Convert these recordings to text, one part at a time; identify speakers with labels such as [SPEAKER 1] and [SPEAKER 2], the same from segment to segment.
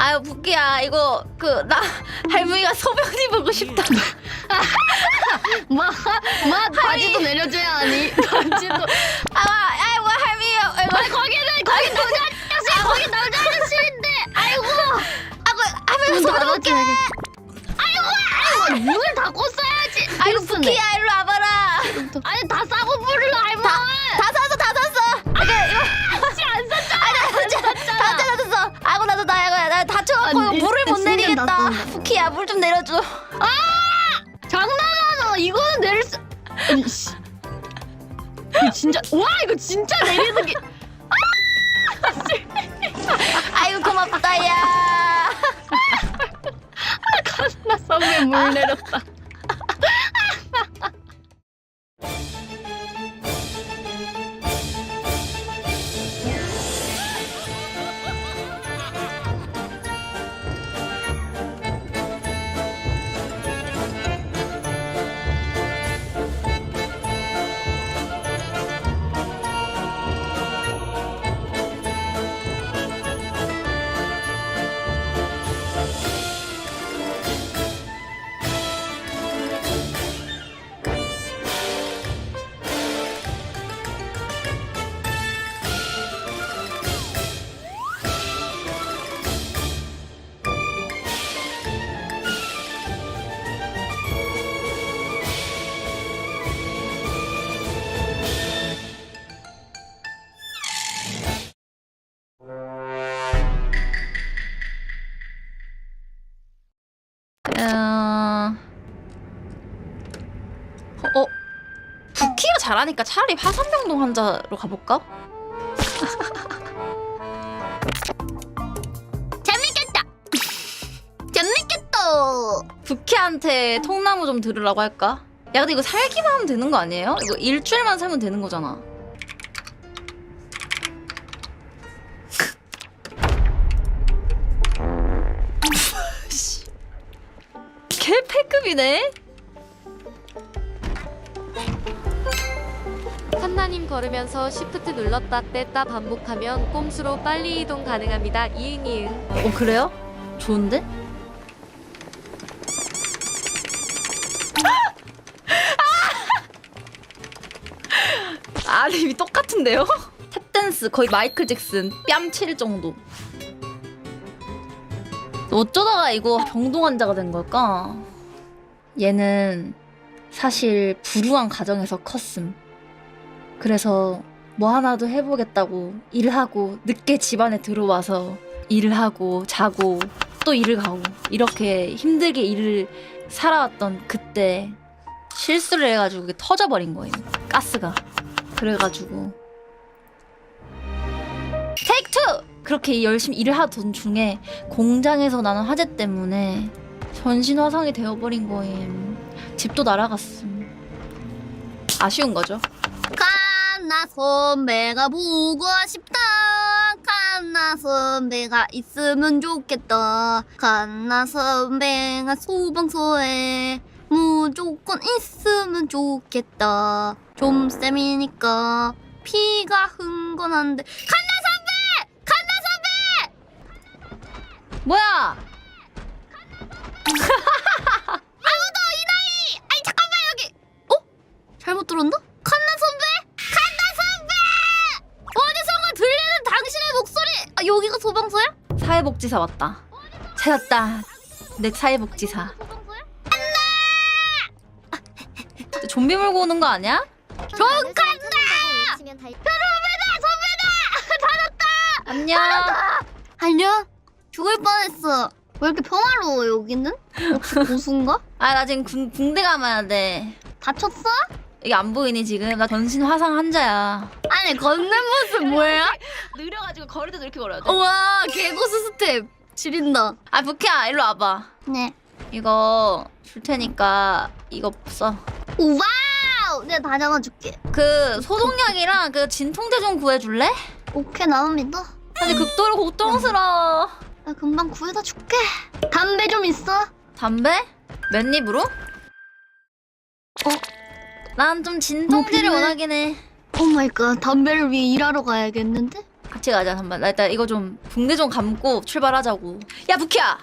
[SPEAKER 1] 아유 부키야. 이거 그 나 할머니가 소변이 보고 싶다.
[SPEAKER 2] 막, 막 바지도 내려줘야 하니. 바지도.
[SPEAKER 1] 아 아이고 할머니 아이고
[SPEAKER 2] 아니 거기는 거기 남자 아저씨. 거기 남자 아저씨인데. 아이고.
[SPEAKER 1] 아이고 할머니 소변 볼게.
[SPEAKER 2] 아이고 문을 닫고 써야지.
[SPEAKER 1] 아이고
[SPEAKER 2] 필수네.
[SPEAKER 1] 부키야. 일로 와봐라.
[SPEAKER 2] 아니 다 싸고 부르려 할머니.
[SPEAKER 1] 다 샀어 다 샀어. 아 이거.
[SPEAKER 2] 혹시 안샀
[SPEAKER 1] 나도 나 이거 나 다쳐갖고
[SPEAKER 2] 아니,
[SPEAKER 1] 물을 못 내리겠다. 부키야 물 좀 내려줘.
[SPEAKER 2] 장난하나 이거는 내릴 수 아니 씨 이거 진짜 와 이거 진짜 내리는 게
[SPEAKER 1] 아이고 고맙다 야.
[SPEAKER 2] 나 썸에 물 내렸다
[SPEAKER 1] 잘하니까 차라리 화산병동 환자로 가볼까?
[SPEAKER 2] 재밌겠다 재밌겠다
[SPEAKER 1] 부키한테 통나무 좀 들으라고 할까? 야 근데 이거 살기만 하면 되는 거 아니에요? 이거 일주일만 살면 되는 거잖아 씨. 개 패급이네?
[SPEAKER 3] 칸나님 걸으면서 시프트 눌렀다 뗐다 반복하면 꼼수로 빨리 이동 가능합니다. 이응 이응.
[SPEAKER 1] 어 그래요? 좋은데? 아 이미 똑같은데요? 탭댄스 거의 마이클 잭슨 뺨칠 정도 어쩌다가 이거 병동 환자가 된 걸까? 얘는 사실 불우한 가정에서 컸음 그래서 뭐 하나도 해보겠다고 일하고 늦게 집안에 들어와서 일을 하고 자고 또 일을 가고 이렇게 힘들게 일을 살아왔던 그때 실수를 해가지고 그게 터져버린 거예요 가스가. 그래가지고. 테이크 투! 그렇게 열심히 일을 하던 중에 공장에서 나는 화재 때문에 전신 화상이 되어버린 거임 집도 날아갔음. 아쉬운 거죠
[SPEAKER 2] 칸나 선배가 보고 싶다 칸나 선배가 있으면 좋겠다 칸나 선배가 소방서에 무조건 있으면 좋겠다 좀 쌤이니까 피가 흥건한데 칸나 선배! 칸나 선배!
[SPEAKER 1] 뭐야
[SPEAKER 2] 아니 잠깐만 여기 어? 잘못 들었나? 아 여기가 소방서야?
[SPEAKER 1] 사회복지사 왔다 찾았다 내 사회복지사
[SPEAKER 2] 소방서야?
[SPEAKER 1] 좀비 몰고 오는 거 아니야?
[SPEAKER 2] 좀 간다!
[SPEAKER 1] 안녕
[SPEAKER 2] 안녕 죽을 뻔했어 왜 이렇게 평화로워 여기는? 혹시 고수인가?
[SPEAKER 1] 아 나 지금 군, 군대 가봐야 돼
[SPEAKER 2] 다쳤어?
[SPEAKER 1] 이게 안 보이니 지금? 나 전신 화상 환자야
[SPEAKER 2] 아니 걷는 모습 뭐야?
[SPEAKER 1] 느려가지고 거릴 때도 이렇게 걸어야
[SPEAKER 2] 우와 개고수 스텝 지린다
[SPEAKER 1] 아 부키야 일로 와봐
[SPEAKER 2] 네
[SPEAKER 1] 이거 줄 테니까 이거 써.
[SPEAKER 2] 와우 내가 다 잡아줄게
[SPEAKER 1] 그 소독약이랑 그 진통제 좀 구해줄래?
[SPEAKER 2] 오케이 나옵니다
[SPEAKER 1] 아니 극도로 걱정스러워.
[SPEAKER 2] 나 금방 구해다 줄게 담배 좀 있어?
[SPEAKER 1] 담배? 맨 입으로? 어? 난좀 진통제를
[SPEAKER 2] 어, 필요해.
[SPEAKER 1] 원하긴 해.
[SPEAKER 2] 오 마이 갓 담배를 위해 일하러 가야겠는데?
[SPEAKER 1] 같이 가자 한번. 나 일단 이거 좀 붕대 좀 감고 출발하자고. 야 부키야.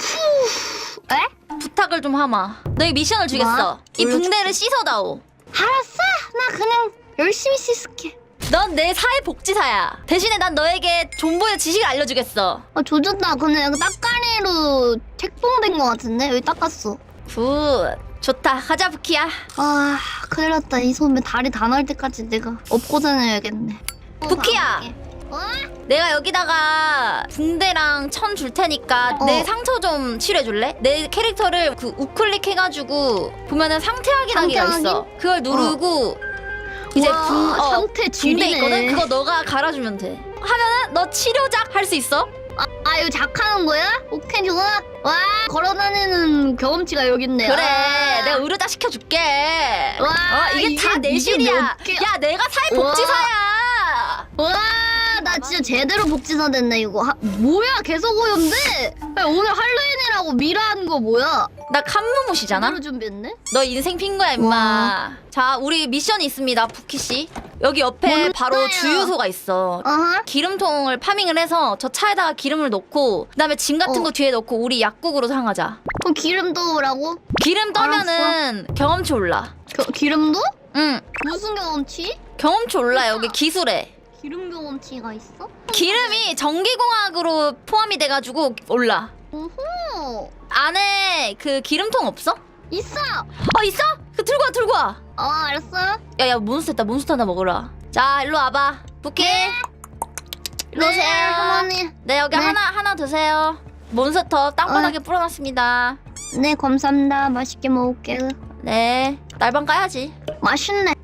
[SPEAKER 2] 에?
[SPEAKER 1] 부탁을 좀 하마. 너희 미션을 주겠어.
[SPEAKER 2] 뭐?
[SPEAKER 1] 이
[SPEAKER 2] 뭘로
[SPEAKER 1] 붕대를 씻어다오.
[SPEAKER 2] 알았어. 나 그냥 열심히 씻을게.
[SPEAKER 1] 넌 내 사회복지사야. 대신에 난 너에게 존보의 지식을 알려주겠어.
[SPEAKER 2] 아 조졌다. 근데 여기 딱가리로 책봉된 것 같은데 여기 닦았어.
[SPEAKER 1] 굿. 좋다. 가자 부키야.
[SPEAKER 2] 아 큰일 났다. 이 소매 다리 다 날 때까지 내가 업고 다녀야겠네.
[SPEAKER 1] 부키야.
[SPEAKER 2] 어?
[SPEAKER 1] 내가 여기다가 붕대랑 천 줄 테니까
[SPEAKER 2] 어.
[SPEAKER 1] 내 상처 좀 치료해줄래? 내 캐릭터를 그 우클릭 해가지고 보면은 상태 확인하기가
[SPEAKER 2] 상태
[SPEAKER 1] 있어. 그걸 누르고 이제
[SPEAKER 2] 와,
[SPEAKER 1] 붕, 어,
[SPEAKER 2] 상태
[SPEAKER 1] 붕대. 있거든? 그거 너가 갈아주면 돼. 하면은 너 치료작 할 수 있어?
[SPEAKER 2] 아 이거 작하는 거야? 오케이 좋아. 와 걸어다니는 경험치가 여기 있네.
[SPEAKER 1] 그래.
[SPEAKER 2] 아.
[SPEAKER 1] 내가 의료자 시켜줄게.
[SPEAKER 2] 와,
[SPEAKER 1] 어, 이게, 다내
[SPEAKER 2] 이게
[SPEAKER 1] 실이야.
[SPEAKER 2] 몇 개-
[SPEAKER 1] 야, 내가 사회복지사야.
[SPEAKER 2] 와, 나 진짜 제대로 복지사 됐네 이거. 하, 뭐야 계속 오염돼? 야, 오늘 할로윈이라고 미라한 거 뭐야?
[SPEAKER 1] 나 칸무무시잖아?
[SPEAKER 2] 제대로 준비했네.
[SPEAKER 1] 너 인생 핀 거야, 임마. 자, 우리 미션이 있습니다, 부키씨. 여기 옆에? 바로 주유소가 있어.
[SPEAKER 2] 어허.
[SPEAKER 1] 기름통을 파밍을 해서 저 차에다가 기름을 넣고 그다음에 짐 같은
[SPEAKER 2] 어.
[SPEAKER 1] 거 뒤에 넣고 우리 약국으로 향하자.
[SPEAKER 2] 그럼 기름도 오라고?
[SPEAKER 1] 기름 떠면은 경험치 올라.
[SPEAKER 2] 겨, 기름도?
[SPEAKER 1] 응,
[SPEAKER 2] 무슨 경험치?
[SPEAKER 1] 경험치 올라 여기 기술에.
[SPEAKER 2] 기름 경험치가 있어?
[SPEAKER 1] 기름이 전기공학으로 포함이 돼가지고 올라.
[SPEAKER 2] 오호.
[SPEAKER 1] 안에 그 기름통 없어?
[SPEAKER 2] 있어.
[SPEAKER 1] 어 있어? 그 들고 와 들고 와.
[SPEAKER 2] 어 알았어.
[SPEAKER 1] 야야 몬스터 있다 몬스터 하나 먹으라. 자 일로 와봐. 부키. 일로
[SPEAKER 2] 네,
[SPEAKER 1] 오세요.
[SPEAKER 2] 할머니.
[SPEAKER 1] 네 여기
[SPEAKER 2] 네.
[SPEAKER 1] 하나 하나 드세요. 몬스터 땅바닥에 뿌려놨습니다.
[SPEAKER 2] 네 감사합니다. 맛있게 먹을게.
[SPEAKER 1] 네 날방 까야지.
[SPEAKER 2] 맛있네.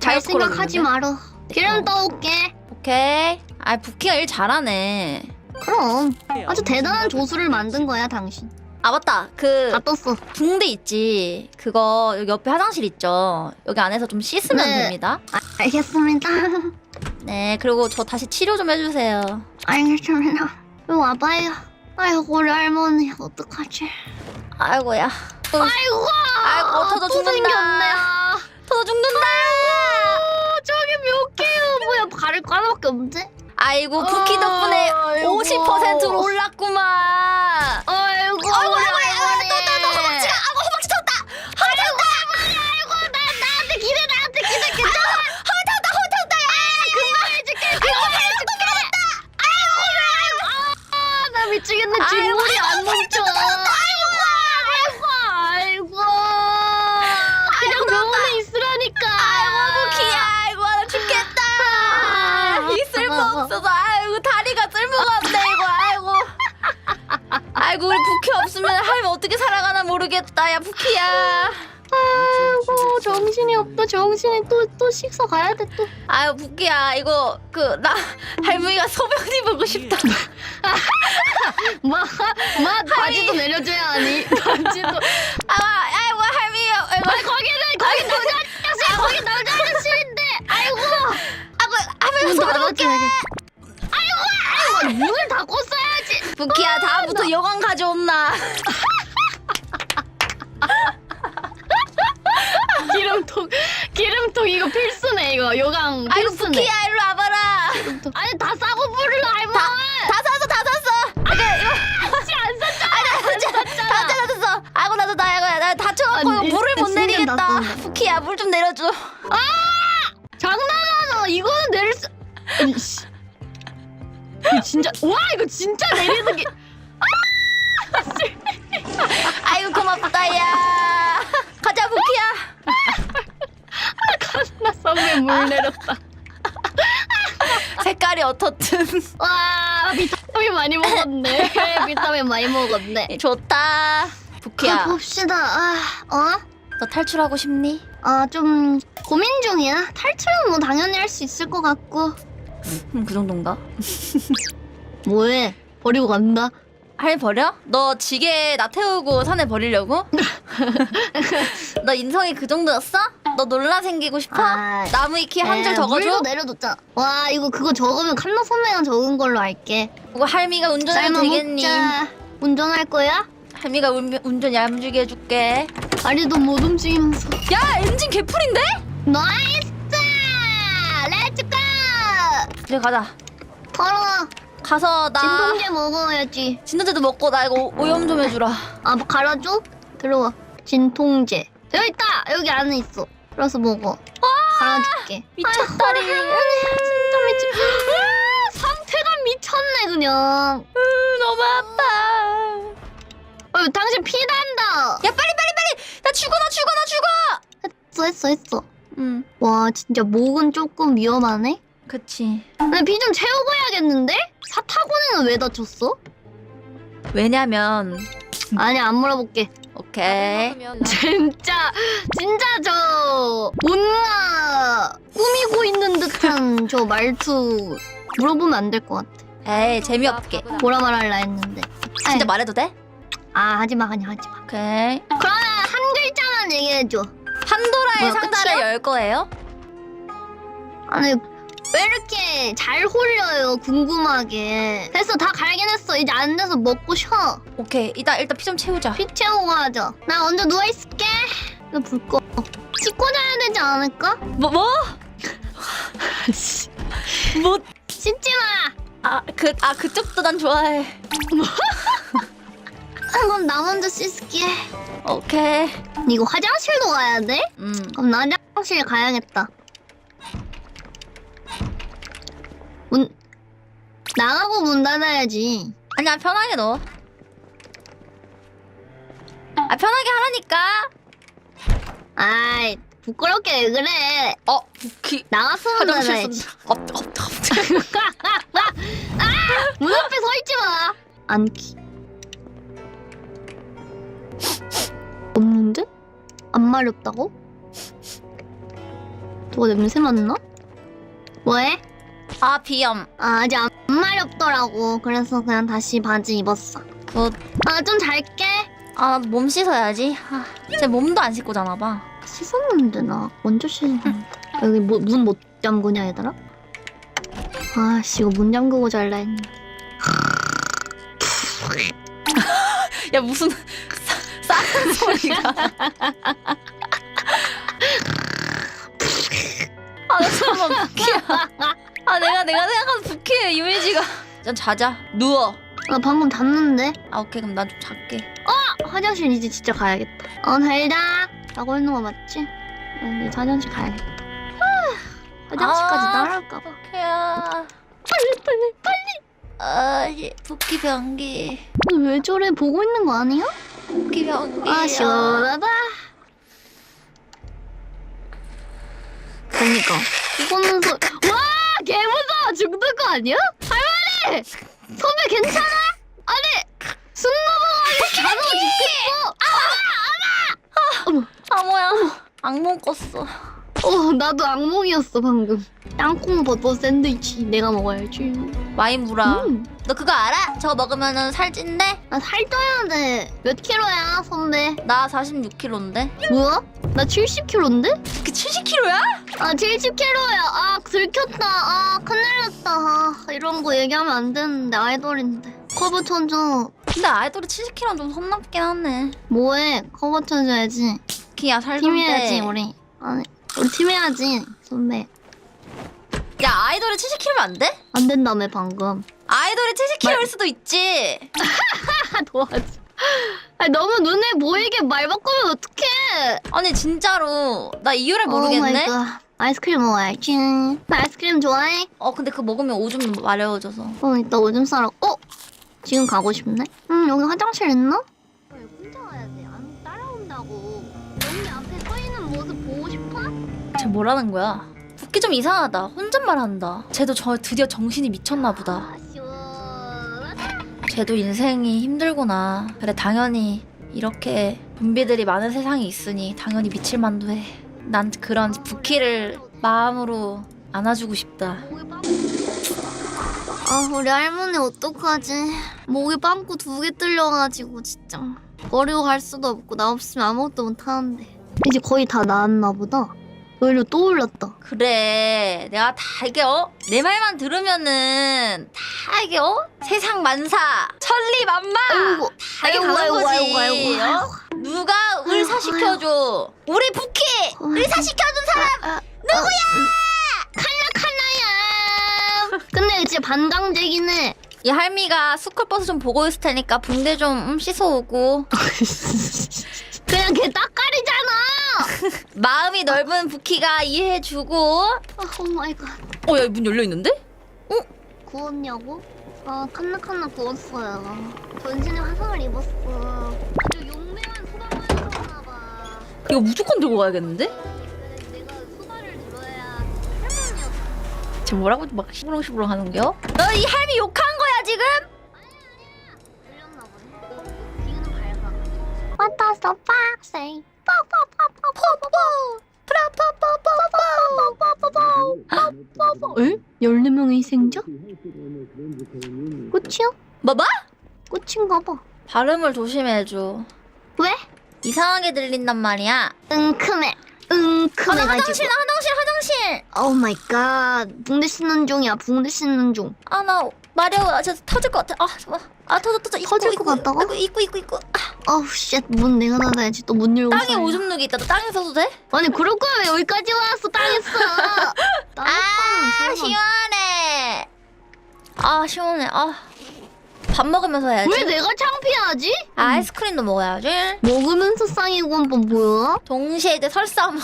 [SPEAKER 2] 잘 생각하지 말어. 기름
[SPEAKER 1] 어.
[SPEAKER 2] 떠올게.
[SPEAKER 1] 오케이. 아 부키가 일 잘하네.
[SPEAKER 2] 그럼 아주 대단한 조수를 만든 거야 당신.
[SPEAKER 1] 아 맞다. 그
[SPEAKER 2] 다 떴어.
[SPEAKER 1] 붕대 있지. 그거 여기 옆에 화장실 있죠. 여기 안에서 좀 씻으면
[SPEAKER 2] 네.
[SPEAKER 1] 됩니다.
[SPEAKER 2] 아, 알겠습니다.
[SPEAKER 1] 네. 그리고 저 다시 치료 좀 해주세요.
[SPEAKER 2] 알겠습니다. 이리 와봐요. 아이고 우리 할머니 어떡하지?
[SPEAKER 1] 아이고야.
[SPEAKER 2] 아이고.
[SPEAKER 1] 아이고, 터져
[SPEAKER 2] 또
[SPEAKER 1] 죽는다.
[SPEAKER 2] 생겼네. 아,
[SPEAKER 1] 터져 죽는다.
[SPEAKER 2] 몇 개요? 뭐야 발을 하나밖에 없는데?
[SPEAKER 1] 아이고 부키 덕분에
[SPEAKER 2] 아이고.
[SPEAKER 1] 50%로 올랐구만.
[SPEAKER 2] 아이고.
[SPEAKER 1] 아이고, 아이고, 아이고,
[SPEAKER 2] 할머니.
[SPEAKER 1] 또, 또, 또 허벅지가, 아이고, 허벅지 쳤다.
[SPEAKER 2] 아이고 할머니 아이고 나 나한테 기대 나한테 기대 괜찮아.
[SPEAKER 1] 헛었다, 헛었다, 야.
[SPEAKER 2] 금방 해줄게. 금방 해줄게. 아이고 아이고. 아, 나 미치겠네.
[SPEAKER 1] 아이고,
[SPEAKER 2] 안 멈춰. 아이고 아이고 아이고. 그냥 병원에 있으라니까.
[SPEAKER 1] 아이고, 부키야, 아이고, 나 죽겠다.
[SPEAKER 2] 아,
[SPEAKER 1] 이 쓸모 없어서, 아이고, 다리가 쓸모가 없네, 이거, 아이고. 아이고, 우리 부키 없으면 할머니 어떻게 살아가나 모르겠다, 야, 부키야.
[SPEAKER 2] 아이고 정신이 없다. 정신이 또 또 식사 가야 돼 또.
[SPEAKER 1] 아유, 부키야, 이거, 그, 나, 할머니가 소변이 보고 싶다.
[SPEAKER 2] 마, 마 바지도 내려줘야 하니. 바지도.
[SPEAKER 1] 아, 아이고, 할머니, 아이고,
[SPEAKER 2] 아 거기는 거기 남자 아저씨 거기 남자 아저씨인데. 아이고.
[SPEAKER 1] 볼게.
[SPEAKER 2] 닫아줘야겠다. 아이고 아이고 문을 닫고 써야지.
[SPEAKER 1] 부키야, 다음부터 여관 가져온나.
[SPEAKER 2] 기름통 기름통 이거 필수네 이거 요강
[SPEAKER 1] 아이고,
[SPEAKER 2] 필수네.
[SPEAKER 1] 부키야, 일로 와봐라.
[SPEAKER 2] 기름통. 아니 다 싸고 부르라 할머니.
[SPEAKER 1] 다 샀어, 다 샀어. 아니, 이거.
[SPEAKER 2] 아저씨 안 샀잖아.
[SPEAKER 1] 다 샀잖아. 다 샀어, 다 샀어. 아이고, 나도 나, 이거, 나 다 쳐갖고
[SPEAKER 2] 아니,
[SPEAKER 1] 물을 못
[SPEAKER 2] 진짜
[SPEAKER 1] 내리겠다. 부키야, 물 좀 내려줘.
[SPEAKER 2] 장 진짜 와 이거 진짜 내리는 게.
[SPEAKER 1] 아이고, 고맙다, 야. 가자, 부키야.
[SPEAKER 2] 나 선배 물 내렸다.
[SPEAKER 1] 색깔이 어떻든.
[SPEAKER 2] 와 비타민 많이 먹었네. 비타민 많이 먹었네.
[SPEAKER 1] 좋다. 부키야,
[SPEAKER 2] 가봅시다. 아, 어?
[SPEAKER 1] 너 탈출하고 싶니?
[SPEAKER 2] 아, 좀 고민 중이야. 탈출은 뭐 당연히 할 수 있을 것 같고.
[SPEAKER 1] 음, 그 정도인가?
[SPEAKER 2] 뭐해? 버리고 간다.
[SPEAKER 1] 할 버려? 너 지게 나 태우고 산에 버리려고? 너 인성이 그 정도였어? 너 논란 생기고 싶어?
[SPEAKER 2] 아,
[SPEAKER 1] 나무 위키 한줄
[SPEAKER 2] 에,
[SPEAKER 1] 적어줘?
[SPEAKER 2] 물도 내려뒀잖아. 와, 이거 그거 적으면 칸나 선배가 적은 걸로 할게.
[SPEAKER 1] 그거 할미가 운전해도
[SPEAKER 2] 삶아
[SPEAKER 1] 되겠니?
[SPEAKER 2] 먹자. 운전할 거야?
[SPEAKER 1] 할미가 운, 운전 얌주게 해줄게
[SPEAKER 2] 다리도 못 움직이면서.
[SPEAKER 1] 야 엔진 개풀인데?
[SPEAKER 2] 나이스! 렛츠고!
[SPEAKER 1] 이제 가자
[SPEAKER 2] 걸어.
[SPEAKER 1] 가서 나
[SPEAKER 2] 진통제 먹어야지.
[SPEAKER 1] 진통제도 먹고 나 이거 오염 좀 해주라.
[SPEAKER 2] 아, 뭐 갈아줘? 들어와. 진통제. 여기 있다. 여기 안에 있어. 그래서 먹어. 갈아줄게.
[SPEAKER 1] 미쳤다리.
[SPEAKER 2] 진짜 미치. 으아, 상태가 미쳤네 그냥.
[SPEAKER 1] 너무 아파.
[SPEAKER 2] 어, 당신 피난다.
[SPEAKER 1] 야 빨리 빨리 빨리. 나 죽어 나 죽어 나 죽어.
[SPEAKER 2] 했어 했어 했어.
[SPEAKER 1] 응.
[SPEAKER 2] 와 진짜 목은 조금 위험하네.
[SPEAKER 1] 그치.
[SPEAKER 2] 근데 피 좀 채우고 해야겠는데? 사타구니는 왜 다쳤어?
[SPEAKER 1] 왜냐면
[SPEAKER 2] 아니 안 물어볼게.
[SPEAKER 1] 오케이.
[SPEAKER 2] 진짜 진짜 저 뭔가 꾸미고 있는 듯한 저 말투 물어보면 안 될 것 같아.
[SPEAKER 1] 에이 재미없게.
[SPEAKER 2] 뭐라 말할라 했는데.
[SPEAKER 1] 진짜
[SPEAKER 2] 아이,
[SPEAKER 1] 말해도 돼?
[SPEAKER 2] 아 하지마 그냥 하지마.
[SPEAKER 1] 오케이.
[SPEAKER 2] 그러면 한 글자만 얘기해줘.
[SPEAKER 1] 판도라의
[SPEAKER 2] 뭐야,
[SPEAKER 1] 상자를
[SPEAKER 2] 끝이야?
[SPEAKER 1] 열 거예요?
[SPEAKER 2] 아니 왜 이렇게 잘 홀려요 궁금하게. 됐어 다 갈긴 했어. 이제 앉아서 먹고 쉬어.
[SPEAKER 1] 오케이. 일단 일단 피 좀 채우자.
[SPEAKER 2] 피 채우고 하자. 나 먼저 누워 있을게. 나불 꺼. 씻고 자야 되지 않을까?
[SPEAKER 1] 뭐 뭐? 뭐?
[SPEAKER 2] 씻지 마.
[SPEAKER 1] 아 그 아 그쪽도 난 좋아해.
[SPEAKER 2] 아, 그럼 나 먼저 씻을게.
[SPEAKER 1] 오케이.
[SPEAKER 2] 이거 화장실도 가야 돼?
[SPEAKER 1] 음.
[SPEAKER 2] 그럼 나 화장실 가야겠다. 나가고 문 닫아야지.
[SPEAKER 1] 아니야 편하게 넣어. 아 편하게 하라니까.
[SPEAKER 2] 아이 부끄럽게 왜 그래?
[SPEAKER 1] 어.
[SPEAKER 2] 나가서 문
[SPEAKER 1] 화장실
[SPEAKER 2] 닫아야지.
[SPEAKER 1] 쏜다. 없다 없다 없다.
[SPEAKER 2] 문 앞에 서 있지 마. 안기. 없는데? 안 마렵다고? 저거 냄새 맡나? 뭐해?
[SPEAKER 1] 아 비염.
[SPEAKER 2] 아, 아직 안 마렵더라고. 그래서 그냥 다시 바지 입었어.
[SPEAKER 1] 굿.
[SPEAKER 2] 아, 좀 잘게.
[SPEAKER 1] 아 몸 씻어야지. 아, 제 몸도 안 씻고 자나 봐.
[SPEAKER 2] 씻었는데 나 먼저 씻었는데. 여기 뭐, 문못 잠그냐 얘들아? 아씨 이거 문 잠그고 잘라 했는데.
[SPEAKER 1] 야 무슨 싸, 싸는 소리가. 아, 나 잠깐만 부키야. 아, 내가 내가 생각한 부키의 이미지가. 전 자자. 누워.
[SPEAKER 2] 아 방금 잤는데.
[SPEAKER 1] 아, 오케이. 그럼 난 좀 잘게.
[SPEAKER 2] 아, 화장실 이제 진짜 가야겠다. 어 잘자. 자고 있는 거 맞지? 아, 이제 화장실 가야겠다. 아, 화장실까지
[SPEAKER 1] 아.
[SPEAKER 2] 따라올까봐.
[SPEAKER 1] 부키야.
[SPEAKER 2] 빨리 빨리 빨리.
[SPEAKER 1] 아, 이 부키 변기.
[SPEAKER 2] 왜 저래 보고 있는 거 아니야?
[SPEAKER 1] 부키 변기.
[SPEAKER 2] 아 시원하다. 그니까 이거는 소. 와 개무서워 죽는 거 아니야? 할머니 선배 괜찮아? 아니 순노방 아니 자동 죽겠어.
[SPEAKER 1] 아, 뭐야. 악몽 꿨어.
[SPEAKER 2] 어 나도 악몽이었어 방금. 땅콩 버터 샌드위치 내가 먹어야지.
[SPEAKER 1] 와인 무라.
[SPEAKER 2] 음.
[SPEAKER 1] 너 그거 알아? 저거 먹으면은 살찐대?
[SPEAKER 2] 나살 쪄야 돼. 몇 킬로야 선배?
[SPEAKER 1] 나 46kg인데?
[SPEAKER 2] 뭐야? 나 70킬로인데?
[SPEAKER 1] 부키 70kg야?
[SPEAKER 2] 아 70kg야 아 들켰다 아 큰일 났다 아, 이런 거 얘기하면 안 되는데 아이돌인데 커버 쳐줘
[SPEAKER 1] 근데 아이돌이 70kg는 좀선 넘긴 하네.
[SPEAKER 2] 뭐해 커버 쳐줘야지
[SPEAKER 1] 부키야 살좀
[SPEAKER 2] 팀해야지
[SPEAKER 1] 빼.
[SPEAKER 2] 우리 아니 우리 팀해야지 선배
[SPEAKER 1] 야 아이돌이 70kg면 안 돼?
[SPEAKER 2] 안 된다며 방금
[SPEAKER 1] 아이돌이 70kg일 수도 있지.
[SPEAKER 2] 아 도와줘 아 너무 눈에 보이게 말 바꾸면 어떡해
[SPEAKER 1] 아니 진짜로 나 이유를 모르겠네.
[SPEAKER 2] 갓. 아이스크림 먹어야지 나 아이스크림 좋아해?
[SPEAKER 1] 어 근데 그거 먹으면 오줌 마려워져서.
[SPEAKER 2] 어 이따 오줌 싸러 어? 지금 가고 싶네? 응 여기 화장실 있나? 혼자 와야 돼 안 따라온다고 여기 앞에 서 있는 모습 보고 싶어?
[SPEAKER 1] 쟤 뭐라는 거야? 부키 좀 이상하다. 혼잣말 한다. 쟤도 저 드디어 정신이 미쳤나 보다.
[SPEAKER 2] 아
[SPEAKER 1] 쟤도 인생이 힘들구나. 그래 당연히 이렇게 좀비들이 많은 세상이 있으니 당연히 미칠 만도 해. 난 그런 부키를 마음으로 안아주고 싶다.
[SPEAKER 2] 아 우리 할머니 어떡하지 목에 빵꾸 두 개 뚫려가지고 진짜 버리고 갈 수도 없고 나 없으면 아무것도 못하는데 이제 거의 다 나았나 보다 오히려 또 올랐다
[SPEAKER 1] 그래 내가 다 이게 어? 내 말만 들으면은 다 이게 어? 세상 만사 천리만마
[SPEAKER 2] 아이고
[SPEAKER 1] 다 이게 가는
[SPEAKER 2] 아이고,
[SPEAKER 1] 거지
[SPEAKER 2] 아이고, 아이고,
[SPEAKER 1] 어? 누가 의사시켜줘 우리 부키 의사시켜준 사람
[SPEAKER 2] 누구야? 칼라 칼라야. 근데 진짜 반강제긴 해.
[SPEAKER 1] 이 할미가 스쿨버스 좀 보고 있을 테니까 붕대 좀 음, 씻어오고
[SPEAKER 2] 그냥 걔 따까리잖아.
[SPEAKER 1] 마음이 넓은 부키가 이해해주고
[SPEAKER 2] 아, 오 마이 갓.
[SPEAKER 1] 어 야 문 열려있는데?
[SPEAKER 2] 구웠냐고? 아, 칸나칸나 구웠어요. 전신에 화상을 입었어. 아주 용맹한 소방관이었나 봐.
[SPEAKER 1] 이거 무조건 들고 가야겠는데?
[SPEAKER 2] 내가 수발을 들어야 할머니였어.
[SPEAKER 1] 지금 뭐라고 막 시부렁시부렁 하는겨? 너 이 할미 욕한 거야 지금?
[SPEAKER 2] What does the fox say? 에? 14명의 희생자? 끝이야?
[SPEAKER 1] 뭐 뭐?
[SPEAKER 2] 끝인가 봐.
[SPEAKER 1] 발음을 조심해줘
[SPEAKER 2] 왜?
[SPEAKER 1] 이상하게 들린단 말이야
[SPEAKER 2] 응큼해.
[SPEAKER 1] 아, 나
[SPEAKER 2] 응큼해가지고.
[SPEAKER 1] 화장실 나 화장실 화장실
[SPEAKER 2] 오 마이 갓. 붕대 씻는 중이야. 붕대 씻는 중.
[SPEAKER 1] 아나 마려워 아 진짜 터질 것 같아 아 잠깐 아 터져 터져 입구,
[SPEAKER 2] 터질
[SPEAKER 1] 입구,
[SPEAKER 2] 것 같다고?
[SPEAKER 1] 입구 입구 입구 입구 아,
[SPEAKER 2] 어우 쉣. 문 내가 닫아야지. 또 문 열고.
[SPEAKER 1] 땅에
[SPEAKER 2] 살려.
[SPEAKER 1] 오줌 누기 있다 너 땅에 서도 돼?
[SPEAKER 2] 아니 그럴 왜 여기까지 왔어 땅에서.
[SPEAKER 1] 아 시원해 아 시원해 아밥 먹으면서 해야지
[SPEAKER 2] 왜 내가 창피하지?
[SPEAKER 1] 아, 아이스크림도 먹어야지
[SPEAKER 2] 먹으면서 쌍이고 한번 보여.
[SPEAKER 1] 동시에 이제 설사하면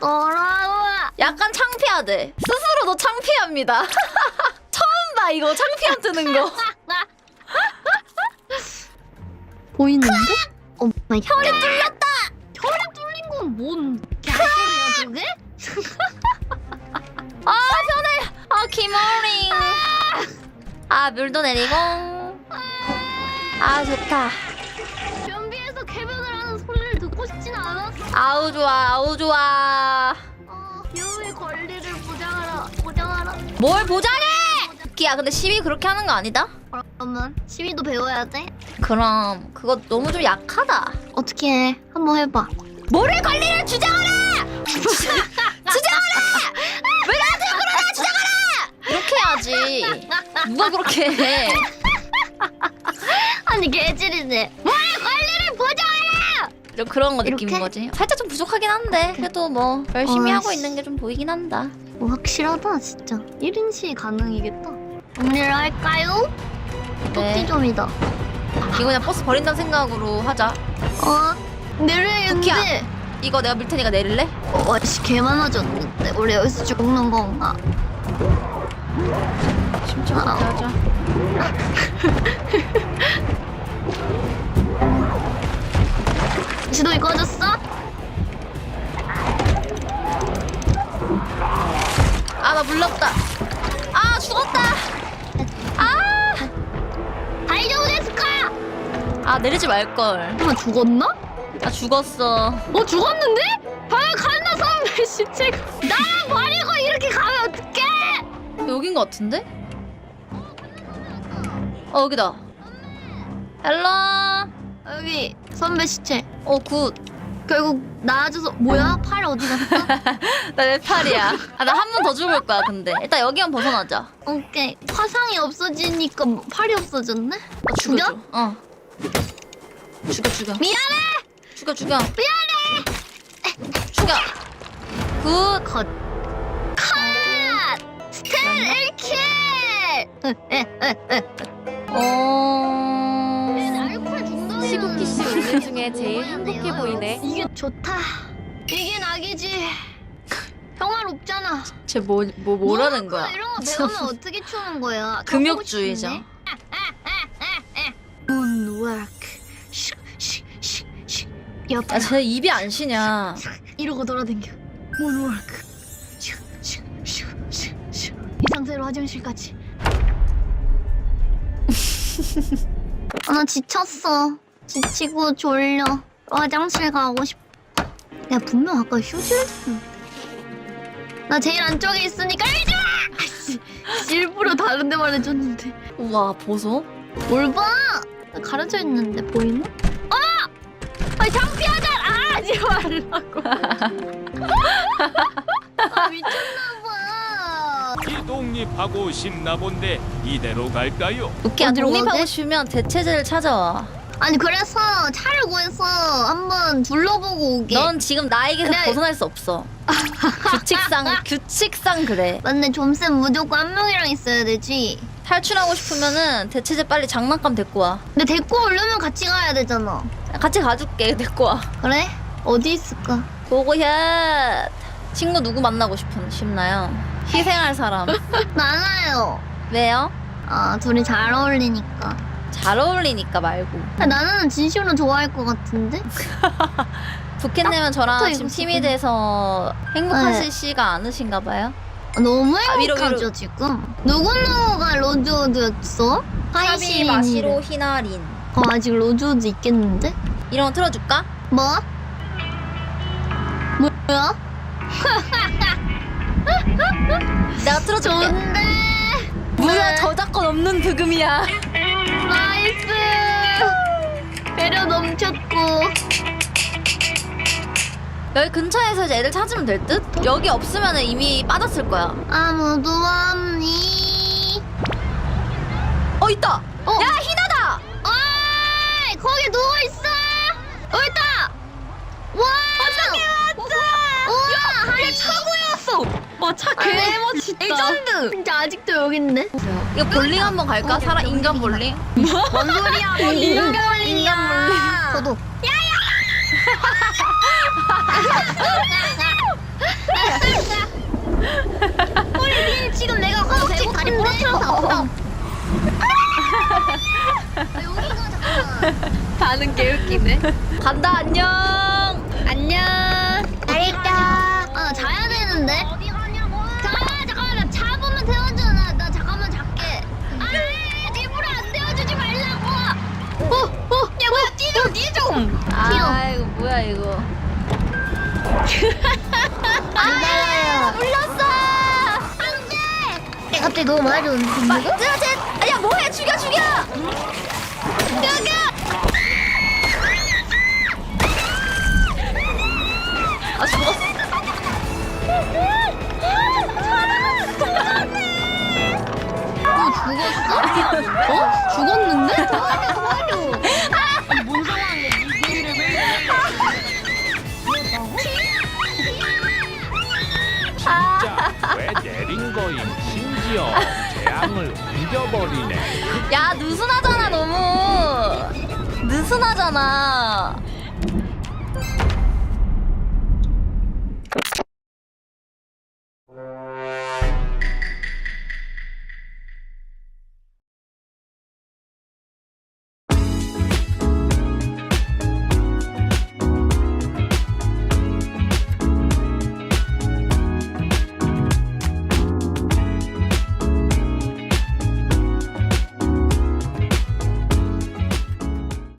[SPEAKER 2] 돌아와.
[SPEAKER 1] 약간 창피하대 스스로도 창피합니다 처음 봐 이거 창피함 뜨는 거
[SPEAKER 2] 보이는데? 어 마이 혈이 뚫렸다. 혈이 뚫린 건 뭔 개소리야 그게?
[SPEAKER 1] 아 편해 아 기모링 아 물도 내리고 아 좋다
[SPEAKER 2] 변비에서 개변을 하는 소리를 듣고 싶진 않았어.
[SPEAKER 1] 아우 좋아 아우 좋아
[SPEAKER 2] 어, 유의 권리를 보장하라. 보장하라.
[SPEAKER 1] 뭘 보장해 기야 근데 시비 그렇게 하는 거 아니다?
[SPEAKER 2] 그러면 시위도 배워야 돼.
[SPEAKER 1] 그럼 그거 너무 좀 약하다
[SPEAKER 2] 어떻게 해? 한번 해봐.
[SPEAKER 1] 뭐를 권리를 주장하라 주장하라 왜 나한테 그러냐 주장하라 이렇게 해야지 누가 그렇게 해
[SPEAKER 2] 아니 개질이네. 뭘 권리를 보장하라.
[SPEAKER 1] 좀 그런 거 느낀
[SPEAKER 2] 이렇게?
[SPEAKER 1] 거지 살짝 좀 부족하긴 한데 그래도 뭐 열심히
[SPEAKER 2] 어,
[SPEAKER 1] 하고
[SPEAKER 2] 씨.
[SPEAKER 1] 있는 게 좀 보이긴 한다
[SPEAKER 2] 뭐 확실하다 진짜 1인 시 가능이겠다 정리를 할까요?
[SPEAKER 1] 네.
[SPEAKER 2] 토끼점이다
[SPEAKER 1] 이거 그냥 버스 버린다는 생각으로 하자
[SPEAKER 2] 어? 내려야겠는데
[SPEAKER 1] 이거 내가 밀 테니까 내릴래?
[SPEAKER 2] 어, 와씨 개 많아졌는데 우리 여기서 죽는 건가
[SPEAKER 1] 심심하게
[SPEAKER 2] 아.
[SPEAKER 1] 하자
[SPEAKER 2] 지도이 꺼졌어?
[SPEAKER 1] 아 나 물렀다 아 죽었다 아 내리지 말걸
[SPEAKER 2] 엄마 죽었나?
[SPEAKER 1] 나 죽었어
[SPEAKER 2] 어 죽었는데? 방금 칸나 선배 시체가 나만 버리고 이렇게 가면 어떡해
[SPEAKER 1] 여긴 거 같은데? 어 여기다 헬로
[SPEAKER 2] 여기 선배 시체
[SPEAKER 1] 어굿
[SPEAKER 2] 결국 나아져서 뭐야? 팔 어디 갔어?
[SPEAKER 1] 나 내 팔이야 아 나 한 번 더 죽을 거야 근데 일단 여기만 벗어나자
[SPEAKER 2] 오케이 화상이 없어지니까 뭐 팔이 없어졌네?
[SPEAKER 1] 나
[SPEAKER 2] 죽여?
[SPEAKER 1] 어 죽여 죽여
[SPEAKER 2] 미안해!
[SPEAKER 1] 죽여 죽여
[SPEAKER 2] 미안해!
[SPEAKER 1] 죽여 굿
[SPEAKER 2] 컷. 컷! 스텔 1킬!
[SPEAKER 1] 어...
[SPEAKER 2] 알코올 중독이야.
[SPEAKER 3] 시국기 씨 오늘 중에 제일 행복해 보이네.
[SPEAKER 2] 이게 좋다. 이게 낙이지. 평화롭잖아.
[SPEAKER 1] 쟤 뭐 뭐 뭐라는 거야
[SPEAKER 2] 이런 거 배우면 어떻게 추는 거야?
[SPEAKER 1] 금욕주의자
[SPEAKER 2] 문워크. 옆에
[SPEAKER 1] 야쟤 입이 안 쉬냐
[SPEAKER 2] 이러고 돌아댕겨. 문워크. 이 상태로 화장실까지. 아, 나 지쳤어. 지치고 졸려. 화장실 가고 싶어. 내가 분명 아까 휴지를 줬는데. 나 제일 안쪽에 있으니까 이리 와! 일부러 다른 데만 해줬는데.
[SPEAKER 1] 우와 보소
[SPEAKER 2] 뭘 봐? 나 가려져 있는데 보이나? 아! 아 창피하잖아! 아, 하지 말라고. 아, 미쳤나봐.
[SPEAKER 4] 이 독립하고 싶나 본데 이대로 갈까요?
[SPEAKER 1] 오케이
[SPEAKER 2] 어디로
[SPEAKER 1] 독립하고? 싶으면 대체제를 찾아와
[SPEAKER 2] 아니 그래서 차를 구해서 한번 둘러보고 오게.
[SPEAKER 1] 넌 지금 나에게서
[SPEAKER 2] 근데-
[SPEAKER 1] 벗어날 수 없어. 규칙상 규칙상 그래.
[SPEAKER 2] 맞네 좀쌤 무조건 한 명이랑 있어야 되지.
[SPEAKER 1] 탈출하고 싶으면은 대체제 빨리 장난감 데리고 와.
[SPEAKER 2] 근데 데리고 오려면 같이 가야 되잖아.
[SPEAKER 1] 같이 가줄게 데리고 와.
[SPEAKER 2] 그래? 어디 있을까?
[SPEAKER 1] 고고샷. 친구 누구 만나고 싶은 싶나요? 희생할 사람.
[SPEAKER 2] 나나요.
[SPEAKER 1] 왜요?
[SPEAKER 2] 아 둘이 잘 어울리니까.
[SPEAKER 1] 잘 어울리니까 말고.
[SPEAKER 2] 아, 나는 진심으로 좋아할 것 같은데?
[SPEAKER 1] 내면 저랑
[SPEAKER 2] 또
[SPEAKER 1] 지금 팀이. 돼서 행복하시지가 않으신가 봐요?
[SPEAKER 2] 아, 너무
[SPEAKER 1] 아, 위로,
[SPEAKER 2] 행복하죠
[SPEAKER 1] 위로.
[SPEAKER 2] 지금. 누구누구가 로즈우드였어?
[SPEAKER 1] 샤비 마시로 히나린.
[SPEAKER 2] 어 아직 로즈우드 있겠는데?
[SPEAKER 1] 이런 거 틀어줄까?
[SPEAKER 2] 뭐? 뭐야?
[SPEAKER 1] 내가 틀어줄게.
[SPEAKER 2] 좋은데?
[SPEAKER 1] 무려
[SPEAKER 2] 네.
[SPEAKER 1] 저작권 없는 득음이야.
[SPEAKER 2] 나이스 배려 넘쳤고
[SPEAKER 1] 여기 근처에서 이제 애들 찾으면 될 듯? 여기 없으면 이미 빠졌을 거야.
[SPEAKER 2] 아무도 없니
[SPEAKER 1] 어 있다.
[SPEAKER 2] 어.
[SPEAKER 1] 야 희나다.
[SPEAKER 2] 어이 거기 누워 있어 여기 있다 와 어떻게 왔어 우와 하리 차고였어
[SPEAKER 4] 와차 개멋있다.
[SPEAKER 2] 레전드 진짜 아직도 여기 있네
[SPEAKER 1] 이거 볼링 한번 갈까?
[SPEAKER 2] 어,
[SPEAKER 1] 사람 인간 볼링.
[SPEAKER 2] 뭔 소리야 볼링 인간 볼링이야 저도 야야 우리 지금 내가 허벅지 다리 부러뜨려서 아프다 여기가 잠깐
[SPEAKER 4] 반응 개웃기네.
[SPEAKER 1] 간다 안녕.
[SPEAKER 2] 안녕. 갑자기 너무 많이 오는데.
[SPEAKER 1] 마, 쟤, 쟤, 야 뭐해 죽여 죽여.
[SPEAKER 2] 여기.
[SPEAKER 1] 아 죽었어.
[SPEAKER 2] 너 죽었어? 어? 죽었는데? 도와줘 도와줘. 뭔 상황이야?
[SPEAKER 1] 아,
[SPEAKER 5] 왜 내린 거임 심지어 재앙을 옮겨버리네
[SPEAKER 1] 야 느슨하잖아 너무. 느슨하잖아.